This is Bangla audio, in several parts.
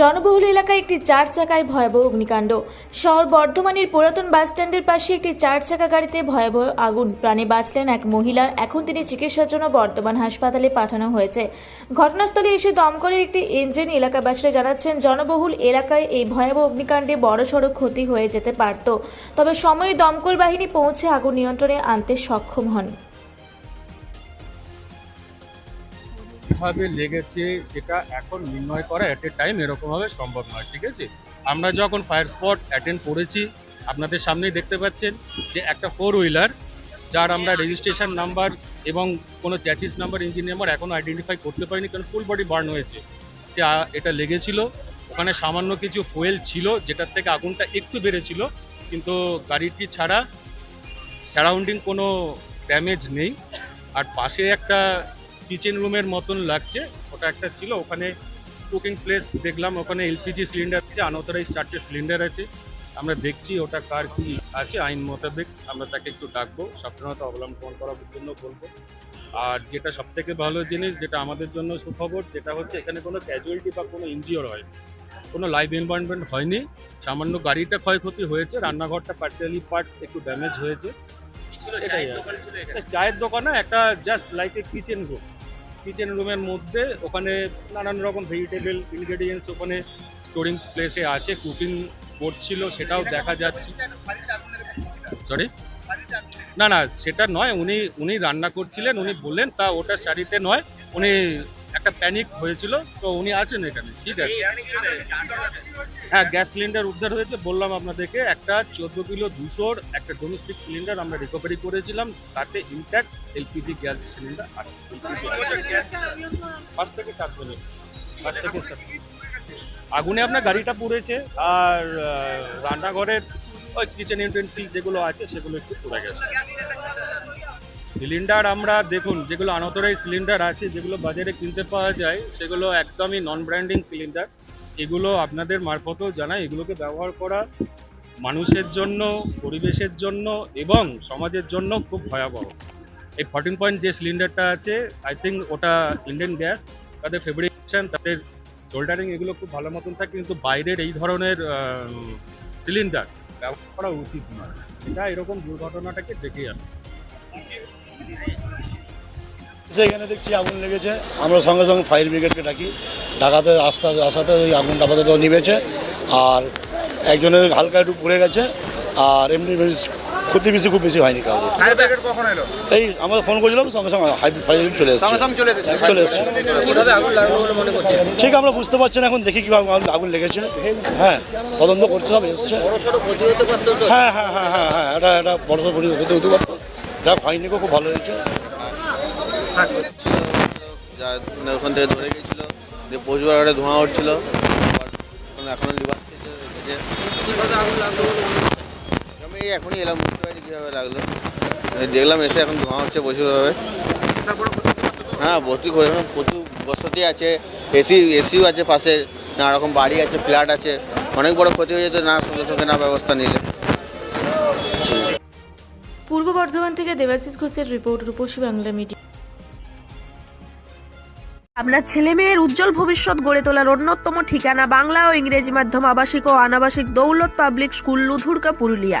জনবহুল এলাকায় একটি চার চাকায় ভয়াবহ অগ্নিকাণ্ড। শহর বর্ধমানের পুরাতন বাসস্ট্যান্ডের পাশে একটি চার চাকা গাড়িতে ভয়াবহ আগুন। প্রাণে বাঁচলেন এক মহিলা। এখন তিনি চিকিৎসার জন্য বর্ধমান হাসপাতালে পাঠানো হয়েছে। ঘটনাস্থলে এসে দমকলের একটি ইঞ্জিন এলাকাবাসীরা জানাচ্ছেন, জনবহুল এলাকায় এই ভয়াবহ অগ্নিকাণ্ডে বড়সড় ক্ষতি হয়ে যেতে পারত। তবে সময়ে দমকল বাহিনী পৌঁছে আগুন নিয়ন্ত্রণে আনতে সক্ষম হন। কীভাবে লেগেছে সেটা এখন নির্ণয় করা এট এ টাইম এরকমভাবে সম্ভব নয়, ঠিক আছে? আমরা যখন ফায়ার স্পট অ্যাটেন্ড করেছি, আপনাদের সামনেই দেখতে পাচ্ছেন যে একটা ফোর হুইলার যার আমরা রেজিস্ট্রেশন নাম্বার এবং কোনো চ্যাচিস নাম্বার ইঞ্জিন নাম্বার এখনও আইডেন্টিফাই করতে পারিনি, কারণ ফুল বডি বার্ন হয়েছে। যে এটা লেগেছিল। ওখানে সামান্য কিছু ফুয়েল ছিল, যেটার থেকে আগুনটা একটু বেড়েছিল, কিন্তু গাড়িটি ছাড়া সারাউন্ডিং কোনো ড্যামেজ নেই। আর পাশে একটা কিচেন রুমের মতন লাগছে। ওটা একটা ছিল। ওখানে কুকিং প্লেস দেখলাম। ওখানে এলপিজি সিলিন্ডার আছে আনঅথরাইজ চারটে সিলিন্ডার আছে। আমরা দেখছি ওটা কার কি আছে আইন মোতাবেক আমরা তাকে একটু ডাকবো। সাবধানতা অবলম্বন করার জন্য বলব। আর যেটা সব থেকে ভালো জিনিস যেটা আমাদের জন্য সুখবর যেটা হচ্ছে এখানে কোনো ক্যাজুয়ালিটি বা কোনো ইনজিওর হয়। কোনো লাইভ এনভায়রনমেন্ট হয়নি। সামান্য গাড়িটা ক্ষয়ক্ষতি হয়েছে। রান্নাঘরটা পার্সিয়ালি পার্ট একটু ড্যামেজ হয়েছে। এটাই। চায়ের দোকানে একটা just like a kitchen room kitchen রুমের মধ্যে ওখানে নানান রকম ভেজিটেবল ইনগ্রেডিয়েন্টস ওখানে স্টোরিং প্লেসে আছে কুকিং করছিল সেটাও দেখা যাচ্ছে। সরি না না, সেটা নয়, উনি উনি রান্না করছিলেন, উনি বললেন, তা ওটা শাড়িতে নয়, উনি একটা প্যানিক হয়েছিল তো উনি আছেন এখানে ঠিক আছে। হ্যাঁ গ্যাস সিলিন্ডার উদ্ধার হয়েছে বললাম আপনাদেরকে একটা চোদ্দ কিলো দুশোর একটা ডোমেস্টিক সিলিন্ডার আমরা রিকভারি করেছিলাম তাতে ইনট্যাক্ট এলপিজি গ্যাস সিলিন্ডার আছে। পাঁচ থেকে সাত মিনিট। পাঁচ থেকে সাত আগুনে আপনার গাড়িটা পুড়েছে আর রান্নাঘরের ওই কিচেন ইউটেন্সিল যেগুলো আছে সেগুলো একটু পুড়ে গেছে। সিলিন্ডার আমরা দেখুন, যেগুলো আনতরাই সিলিন্ডার আছে, যেগুলো বাজারে কিনতে পাওয়া যায়, সেগুলো একদমই নন ব্র্যান্ডিং সিলিন্ডার এগুলো আপনাদের মারফতেও জানাই, এগুলোকে ব্যবহার করা মানুষের জন্য, পরিবেশের জন্য এবং সমাজের জন্য খুব ভয়াবহ। এই ফর্টিন পয়েন্ট যে সিলিন্ডারটা আছে আই থিঙ্ক ওটা ইন্ডিয়ান গ্যাস তাদের ফেব্রিকেশন তাদের সোল্ডারিং এগুলো খুব ভালো মতন থাকে, কিন্তু বাইরের এই ধরনের সিলিন্ডার ব্যবহার করা উচিত নয়। এটা এরকম দুর্ঘটনাটাকে ডেকে আনে সেখানে দেখছি আগুন লেগেছে আমরা সঙ্গে সঙ্গে ফায়ার ব্রিগেডকে ডাকি। ডাকাতে আস্তে আসাতে ওই আগুনটা আপাতত নিভেছে আর একজনের হালকা একটু পুড়ে গেছে আর এমনি ক্ষতি বেশি খুব বেশি হয়নি কাউকে। ফায়ার ব্রিগেড কখন এলো? এই আমরা ফোন করেছিলাম সঙ্গে সঙ্গে হাই ফায়ার চলে এসেছে। সঙ্গে সঙ্গে চলে এসেছে। মনে ঠিক আমরা বুঝতে পারছি না এখন দেখি কীভাবে আগুন- আগুন লেগেছে। হ্যাঁ তদন্ত করতে হবে এসছে। ক্ষতি হ্যাঁ হ্যাঁ হ্যাঁ হ্যাঁ হ্যাঁ এটা এটা বড় হতে হতে পারতো। যা হয়নি খুব ভালো হয়েছে। যা মানে ওখান থেকে ধরে গেছিল প্রচুর একটা ধোঁয়া উঠছিল। এখনও আমি এখনই এলাম, বুঝতে পারি কীভাবে লাগল। দেখলাম এসে এখন ধোঁয়া হচ্ছে প্রচুরভাবে হ্যাঁ ভর্তি করে প্রচুর বসতি আছে এসি এসিও আছে পাশে নানা রকম বাড়ি আছে ফ্ল্যাট আছে। অনেক বড় ক্ষতি হয়ে যেত, না সঙ্গে সঙ্গে না ব্যবস্থা নিলে। পূর্ব বর্ধমান থেকে দেবাশিস ঘোষের রিপোর্ট, রূপসী বাংলা মিডিয়া। আপনার ছেলে মেয়ের উজ্জ্বল ভবিষ্যৎ গড়ে তোলার অন্যতম ঠিকানা বাংলা ও ইংরেজি মাধ্যম আবাসিক ও অনাবাসিক দৌলত পাবলিক স্কুল, লুধুরকা, পুরুলিয়া।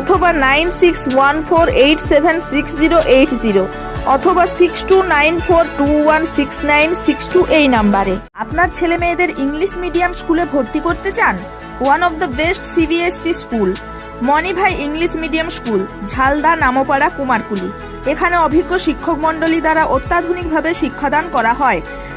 অথবা nine six one four eight seven six zero eight zero অথবা six two nine four two one six nine six two এই নাম্বারে। আপনার ছেলে মেয়েদের ইংলিশ মিডিয়াম স্কুলে ভর্তি করতে চান? One of the best CBSE school Manibhai English medium school, Jhalda Nampara Kumarkuli. এখানে অভিজ্ঞ শিক্ষক মণ্ডলী দ্বারা অত্যাধুনিকভাবে শিক্ষাদান করা হয়।